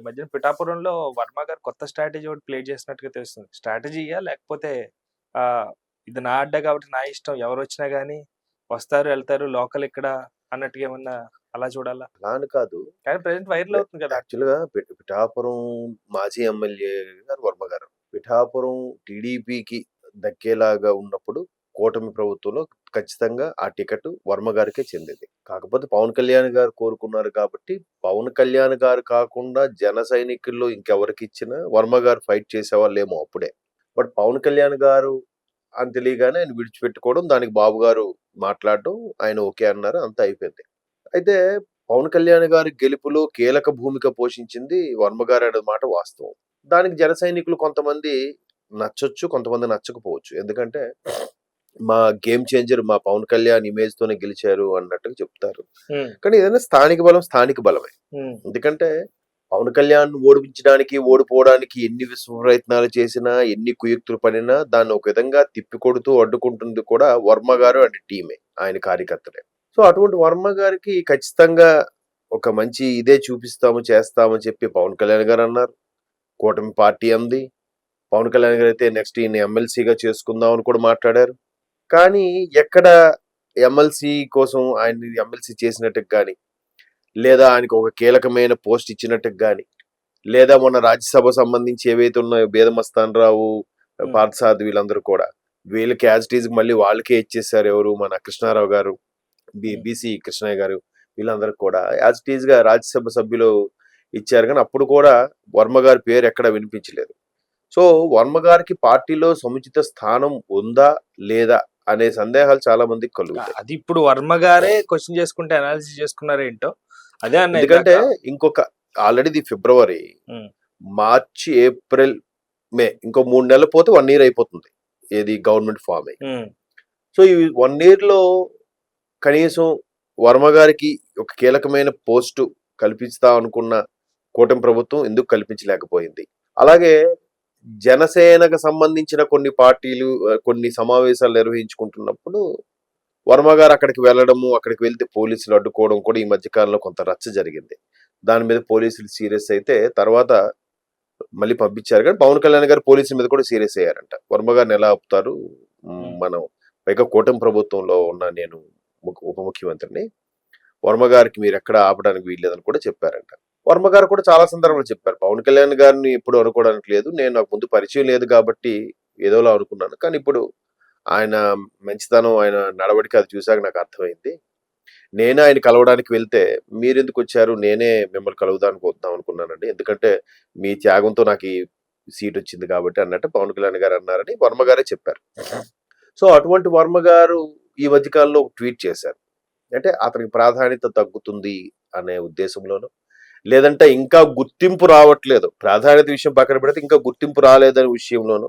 ఈ మధ్యన పిఠాపురంలో వర్మ గారు కొత్త స్ట్రాటజీ ఒకటి ప్లే చేసినట్టుగా తెలుస్తుంది. స్ట్రాటజీయా లేకపోతే ఆ ఇది నా అడ్డ కాబట్టి నా ఇష్టం. ఎవరు వచ్చినా గానీ వస్తారు వెళ్తారు లోకల్ ఇక్కడ అన్నట్టుగా ఏమన్నా అలా చూడాలా? అలా అని కాదు. కానీ ప్రెసెంట్ వైరల్ అవుతుంది కదా. యాక్చువల్గా పి- పిఠాపురం మాజీ ఎమ్మెల్యే గారు వర్మ గారు. పిఠాపురం టీడీపీకి దక్కేలాగా ఉన్నప్పుడు కూటమి ప్రభుత్వంలో ఖచ్చితంగా ఆ టికెట్ వర్మ గారికే చెందింది. కాకపోతే పవన్ కళ్యాణ్ గారు కోరుకున్నారు కాబట్టి పవన్ కళ్యాణ్ గారు కాకుండా జన సైనికుల్లో ఇంకెవరికి ఇచ్చినా వర్మ గారు ఫైట్ చేసేవాళ్ళేమో అప్పుడే. బట్ పవన్ కళ్యాణ్ గారు అని తెలియగానే ఆయన విడిచిపెట్టుకోవడం దానికి బాబు గారు మాట్లాడడం ఆయన ఓకే అన్నారు అంతా అయిపోయింది. అయితే పవన్ కళ్యాణ్ గారి గెలుపులో కీలక భూమిక పోషించింది వర్మ గారు అనే మాట వాస్తవం. దానికి జన సైనికులు కొంతమంది నచ్చొచ్చు కొంతమంది నచ్చకపోవచ్చు. ఎందుకంటే మా గేమ్ చేంజర్ మా పవన్ కళ్యాణ్ ఇమేజ్ తోనే గెలిచారు అన్నట్టుగా చెప్తారు. కానీ ఏదైనా స్థానిక బలం స్థానిక బలమే. ఎందుకంటే పవన్ కళ్యాణ్ ఓడిపించడానికి ఓడిపోవడానికి ఎన్ని విశ్వ ప్రయత్నాలు చేసినా ఎన్ని కుయుక్తులు పడినా దాన్ని ఒక విధంగా తిప్పికొడుతూ అడ్డుకుంటుంది కూడా వర్మ గారు అండ్ టీమే ఆయన కార్యకర్తలే. సో అటువంటి వర్మ గారికి ఖచ్చితంగా ఒక మంచి ఇదే చూపిస్తాము చేస్తామని చెప్పి పవన్ కళ్యాణ్ గారు అన్నారు. కూటమి పార్టీ అంది పవన్ కళ్యాణ్ గారు అయితే నెక్స్ట్ ఈయన ఎమ్మెల్సీగా చేసుకుందాం అని కూడా మాట్లాడారు. కానీ ఎక్కడ ఎమ్మెల్సీ కోసం ఆయన ఎమ్మెల్సీ చేసినట్టుకు కానీ లేదా ఆయనకు ఒక కీలకమైన పోస్ట్ ఇచ్చినట్టుకు కానీ లేదా మొన్న రాజ్యసభ సంబంధించి ఏవైతే ఉన్నాయో బేదమస్తాన్ రావు. పార్థసాద్ వీళ్ళందరూ కూడా వీళ్ళకి యాజ్ ఇట్ ఈజ్ మళ్ళీ వాళ్ళకే ఇచ్చేసారు ఎవరు మన కృష్ణారావు గారు బి. బీసీ కృష్ణయ్య గారు వీళ్ళందరూ కూడా యాజ్ ఇట్ ఈజ్గా రాజ్యసభ సభ్యులు ఇచ్చారు కానీ అప్పుడు కూడా వర్మ గారి పేరు ఎక్కడ వినిపించలేదు సో వర్మ గారికి పార్టీలో సముచిత స్థానం ఉందా లేదా అనే సందేహాలు చాలా మందికి కలుగుతాయి అది ఇప్పుడు వర్మ గారే క్వశ్చన్ చేసుకుంటే అనాలిసిస్ చేసుకున్నారు ఏంటో అదే అన్న ఎందుకంటే. ఇంకొక ఆల్రెడీ ఫిబ్రవరి. మార్చి ఏప్రిల్ మే ఇంకో మూడు నెలలు పోతే వన్ ఇయర్ అయిపోతుంది ఏది గవర్నమెంట్ ఫామ్ అయ్యి సో ఈ వన్ ఇయర్లో కనీసం వర్మ గారికి ఒక కీలకమైన పోస్టు కల్పిస్తా అనుకున్న కూటమి ప్రభుత్వం ఎందుకు కల్పించలేకపోయింది అలాగే జనసేనకు సంబంధించిన కొన్ని పార్టీలు కొన్ని సమావేశాలు నిర్వహించుకుంటున్నప్పుడు వర్మ గారు అక్కడికి వెళ్ళడము అక్కడికి వెళ్తే పోలీసులు అడ్డుకోవడం కూడా ఈ మధ్య కాలంలో కొంత రచ్చ జరిగింది. దాని మీద పోలీసులు సీరియస్ అయితే తర్వాత మళ్ళీ పంపించారు కానీ పవన్ కళ్యాణ్ గారు పోలీసుల మీద కూడా సీరియస్ అయ్యారంట. వర్మ గారిని ఎలా ఆపుతారు? మనం పైగా కూటమి ప్రభుత్వంలో ఉన్న నేను ఉప ముఖ్యమంత్రిని. వర్మ గారికి మీరు ఎక్కడ ఆపడానికి వీల్లేదని కూడా చెప్పారంట. వర్మ గారు కూడా చాలా సందర్భాలు చెప్పారు. పవన్ కళ్యాణ్ గారిని ఎప్పుడు అనుకోవడానికి లేదు. నేను నాకు ముందు పరిచయం లేదు కాబట్టి ఏదోలా అనుకున్నాను. కానీ ఇప్పుడు ఆయన మంచితనం ఆయన నడవడిక అది చూశాక నాకు అర్థమైంది. నేనే ఆయన కలవడానికి వెళ్తే మీరెందుకు వచ్చారు? నేనే మిమ్మల్ని కలుగుదానికి వద్దాం అనుకున్నానండి. ఎందుకంటే మీ త్యాగంతో నాకు ఈ సీట్ వచ్చింది కాబట్టి అన్నట్టు పవన్ కళ్యాణ్ గారు అన్నారని వర్మ గారే చెప్పారు. సో అటువంటి వర్మ గారు ఈ మధ్యకాలంలో ట్వీట్ చేశారు. అంటే అతనికి ప్రాధాన్యత తగ్గుతుంది అనే ఉద్దేశంలోనూ లేదంటే ఇంకా గుర్తింపు రావట్లేదు. ప్రాధాన్యత విషయం పక్కన పెడితే ఇంకా గుర్తింపు రాలేదనే విషయంలోనూ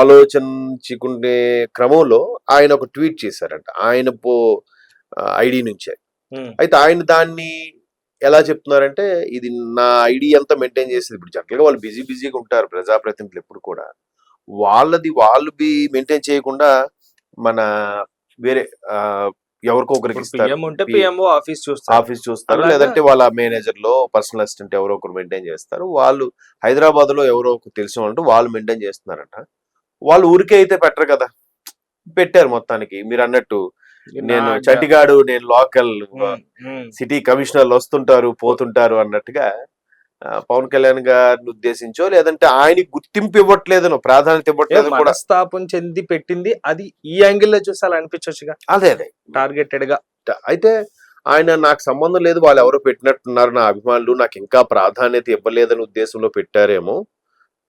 ఆలోచించుకునే క్రమంలో ఆయన ఒక ట్వీట్ చేశారంట. ఆయన పో ఐడి నుంచే. అయితే ఆయన దాన్ని ఎలా చెప్తున్నారంటే ఇది నా ఐడి అంతా మెయింటైన్ చేసేది ఇప్పుడు జనరల్గా వాళ్ళు బిజీ బిజీగా ఉంటారు ప్రజాప్రతినిధులు ఎప్పుడు కూడా. వాళ్ళది వాళ్ళు బి మెయింటైన్ చేయకుండా మన వేరే ఎవరికో ఒకరికి ఉంటే పిఎంఓ ఆఫీస్ చూస్తారు. ఆఫీస్ చూస్తారు? లేదంటే వాళ్ళ మేనేజర్లో పర్సనల్ అసిస్టెంట్ ఎవరో ఒకరు మెయింటైన్ చేస్తారు. వాళ్ళు హైదరాబాద్లో ఎవరో ఒకరు తెలిసిన వాళ్ళు వాళ్ళు మెయింటైన్ చేస్తున్నారంట. వాళ్ళు ఊరికే అయితే పెట్టరు కదా. పెట్టారు మొత్తానికి. మీరు అన్నట్టు నేను చంటిగాడు నేను లోకల్ సిటీ కమిషనర్లు వస్తుంటారు పోతుంటారు అన్నట్టుగా పవన్ కళ్యాణ్ గారిని ఉద్దేశించో లేదంటే ఆయనకి గుర్తింపు ఇవ్వట్లేదనో ప్రాధాన్యత ఇవ్వట్లేదు కూడా. మనస్తాపం చెంది పెట్టింది. అది ఈ యాంగిల్లో చూసి అలా అనిపించవచ్చుగా అదే అదే. టార్గెటెడ్గా అయితే ఆయన నాకు సంబంధం లేదు వాళ్ళు ఎవరో పెట్టినట్టున్నారు నా అభిమానులు నాకు ఇంకా ప్రాధాన్యత ఇవ్వలేదని ఉద్దేశంలో పెట్టారేమో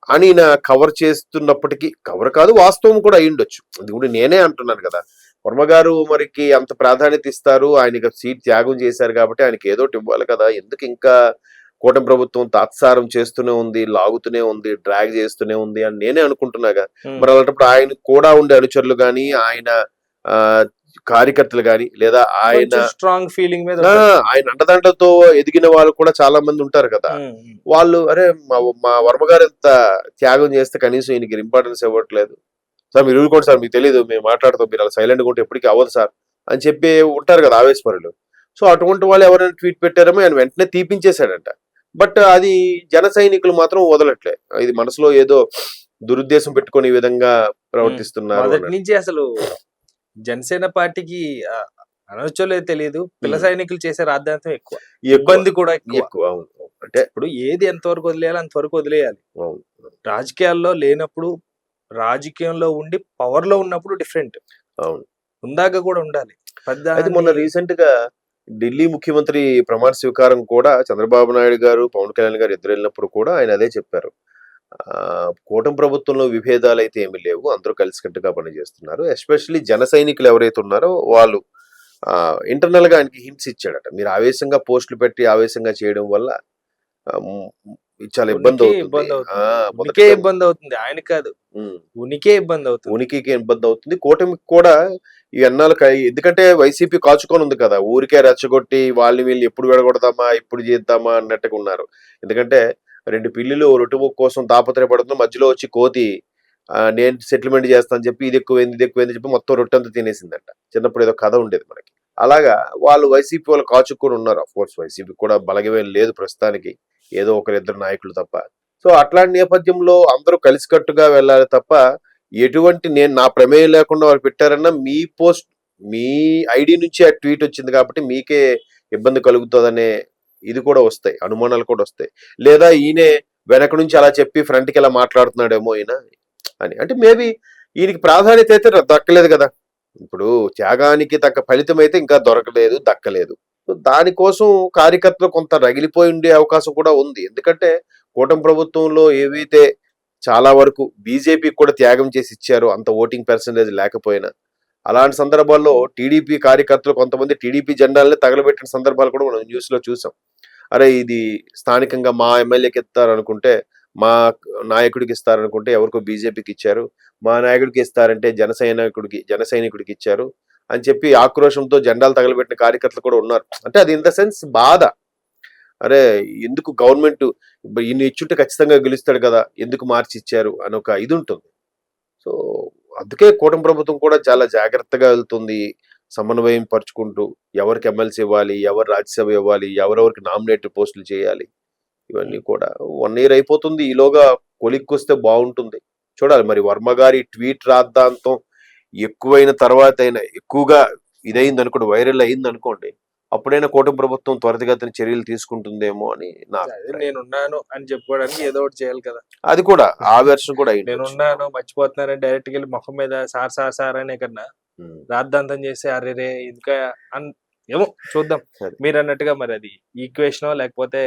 అని నా కవర్ చేస్తున్నప్పటికీ కవర్ కాదు వాస్తవం కూడా అయి ఉండొచ్చు. అది కూడా నేనే అంటున్నాను కదా. వర్మ గారు మరికి అంత ప్రాధాన్యత ఇస్తారు ఆయనకి సీట్ త్యాగం చేశారు కాబట్టి ఆయనకి ఏదో ఇవ్వాలి కదా. ఎందుకు ఇంకా కూటమి ప్రభుత్వం తాత్సారం చేస్తూనే ఉంది లాగుతూనే ఉంది డ్రాగ్ చేస్తూనే ఉంది అని నేనే అనుకుంటున్నాగా మరి అలాంటప్పుడు ఆయన కూడా ఉండే అనుచరులు గాని ఆయన కార్యకర్తలు గాని లేదా ఆయన స్ట్రాంగ్ ఫీలింగ్ మీద ఆయన అండదండలతో ఎదిగిన వాళ్ళు కూడా చాలా మంది ఉంటారు కదా. వాళ్ళు అరే మా మా వర్మ గారు ఎంత త్యాగం చేస్తే కనీసం ఈయనకి ఇంపార్టెన్స్ ఇవ్వట్లేదు. సార్ మీరు ఊరుకోండి సార్ మీకు తెలియదు మేము మాట్లాడుతాం మీరు అలా సైలెంట్గా ఉంటే ఎప్పటికీ అవ్వదు సార్ అని చెప్పి ఉంటారు కదా ఆవేశపరులు. సో అటువంటి వాళ్ళు ఎవరైనా ట్వీట్ పెట్టారేమో ఆయన వెంటనే తీపించేశాడంట. బట్ అది జన సైనికులు మాత్రం వదలట్లే. ఇది మనసులో ఏదో దురుద్దేశం పెట్టుకొని విధంగా ప్రవర్తిస్తున్నారు. నుంచి అసలు జనసేన పార్టీకి ఆ, అనవచ్చో లేదో తెలియదు. పిల్ల. సైనికులు చేసే రాద్ధాంతం ఎక్కువ. ఇబ్బంది కూడా ఎక్కువ. అవును. అంటే ఇప్పుడు ఏది ఎంతవరకు వదిలేయాలి అంతవరకు వదిలేయాలి. రాజకీయాల్లో లేనప్పుడు రాజకీయంలో ఉండి పవర్లో ఉన్నప్పుడు డిఫరెంట్ అవును. ఉందాక కూడా ఉండాలి. అయితే మొన్న రీసెంట్గా ఢిల్లీ ముఖ్యమంత్రి ప్రమాణ స్వీకారం కూడా చంద్రబాబు నాయుడు గారు పవన్ కళ్యాణ్ గారు ఇద్దరు వెళ్ళినప్పుడు కూడా ఆయన అదే చెప్పారు. ఆ, కూటమి ప్రభుత్వంలో విభేదాలు అయితే ఏమీ లేవు. అందరూ కలిసికట్టుగా పనిచేస్తున్నారు. ఎస్పెషల్లీ జన సైనికులు ఎవరైతే ఉన్నారో వాళ్ళు ఇంటర్నల్గా ఆయనకి హింట్స్ ఇచ్చాడట. మీరు ఆవేశంగా పోస్టులు పెట్టి ఆవేశంగా చేయడం వల్ల చాలా ఇబ్బంది ఉనికి అవుతుంది. ఇబ్బంది అవుతుంది. ఉనికే ఆయన కాదు. ఉనికే ఇబ్బంది అవుతుంది. ఉనికికి ఇబ్బంది అవుతుంది. కూటమికి కూడా ఈ అన్నాలు ఎందుకంటే వైసీపీ కాచుకొని ఉంది కదా ఊరికే రెచ్చగొట్టి వాళ్ళని వీళ్ళు ఎప్పుడు విడగొడదామా ఇప్పుడు చేద్దామా అన్నట్టుగా ఉన్నారు. ఎందుకంటే రెండు పిల్లులు రొట్టుముక్ కోసం తాపత్రయపడుతుంది మధ్యలో వచ్చి కోతి నేను సెటిల్మెంట్ చేస్తాను చెప్పి ఇది ఎక్కువైంది ఇది ఎక్కువైంది చెప్పి మొత్తం రొట్టెంతా తినేసిందంట. చిన్నప్పుడు ఏదో కథ ఉండేది మనకి. అలాగా వాళ్ళు వైసీపీ వాళ్ళు కాచుకొని ఉన్నారు. అఫ్ కోర్స్ వైసీపీ కూడా బలగమేం లేదు ప్రస్తుతానికి. ఏదో ఒకరిద్దరు నాయకులు తప్ప. సో అట్లాంటి నేపథ్యంలో అందరూ కలిసికట్టుగా వెళ్ళాలి తప్ప ఎటువంటి నేను నా ప్రమేయం లేకుండా వారు పెట్టారన్నా మీ పోస్ట్ మీ ఐడి నుంచి ఆ ట్వీట్ వచ్చింది కాబట్టి మీకే ఇబ్బంది కలుగుతుందనే ఇది కూడా వస్తాయి అనుమానాలు కూడా వస్తాయి. లేదా ఈయనే వెనక నుంచి అలా చెప్పి ఫ్రంట్కి ఇలా మాట్లాడుతున్నాడేమో ఈయన అని. అంటే మేబీ ఈయనకి ప్రాధాన్యత అయితే దక్కలేదు కదా. ఇప్పుడు త్యాగానికి తగ్గ ఫలితం అయితే ఇంకా దొరకలేదు దక్కలేదు. దానికోసం కార్యకర్తలు కొంత రగిలిపోయి ఉండే అవకాశం కూడా ఉంది. ఎందుకంటే కూటమి ప్రభుత్వంలో ఏవైతే చాలా వరకు బీజేపీ కూడా త్యాగం చేసి ఇచ్చారు అంత ఓటింగ్ పర్సంటేజ్ లేకపోయినా. అలాంటి సందర్భాల్లో టీడీపీ కార్యకర్తలు కొంతమంది టీడీపీ జెండాలని తగలబెట్టిన సందర్భాలు కూడా మనం న్యూస్లో చూసాం. అరే ఇది స్థానికంగా మా ఎమ్మెల్యేకి ఇస్తారనుకుంటే మా నాయకుడికి ఇస్తారనుకుంటే ఎవరికో బీజేపీకి ఇచ్చారు. మా నాయకుడికి ఇస్తారంటే జనసైనికుడికి జనసైనికుడికి ఇచ్చారు. అని చెప్పి ఆక్రోషంతో జెండాలు తగలబెట్టిన కార్యకర్తలు కూడా ఉన్నారు. అంటే అది ఇన్ ద సెన్స్ బాధ. అరే ఎందుకు గవర్నమెంట్ ఇన్ని ఇచ్చుంటే ఖచ్చితంగా గెలుస్తాడు కదా ఎందుకు మార్చి ఇచ్చారు అని ఒక ఇది ఉంటుంది సో అందుకే కూటమి ప్రభుత్వం కూడా చాలా జాగ్రత్తగా వెళ్తుంది సమన్వయం పరుచుకుంటూ ఎవరికి ఎమ్మెల్సీ ఇవ్వాలి ఎవరు రాజ్యసభ ఇవ్వాలి ఎవరెవరికి నామినేటెడ్ పోస్టులు చేయాలి ఇవన్నీ కూడా వన్ ఇయర్ అయిపోతుంది. ఈలోగా కొలిక్కొస్తే బాగుంటుంది. చూడాలి మరి వర్మ గారి ట్వీట్ రాద్దాంతం ఎక్కువైన తర్వాత అయినా ఎక్కువగా ఇదైంది అనుకోండి వైరల్ అయింది అనుకోండి అప్పుడైనా కూటమి ప్రభుత్వం త్వరితగతిన చర్యలు తీసుకుంటుందేమో అని నా. నేనున్నాను అని చెప్పుకోవడానికి ఏదో ఒకటి చేయాలి కదా అది కూడా ఆ వెర్షన్ కూడా అయింది నేనున్నాను మర్చిపోతున్నారని డైరెక్ట్గా ముఖం మీద సార్ సార్ సార్ అనే కన్నా రాద్ధాంతం చేసి అరే రే ఇంకా ఏమో చూద్దాం. మీరు అన్నట్టుగా మరి అది ఈక్వేషన్ లేకపోతే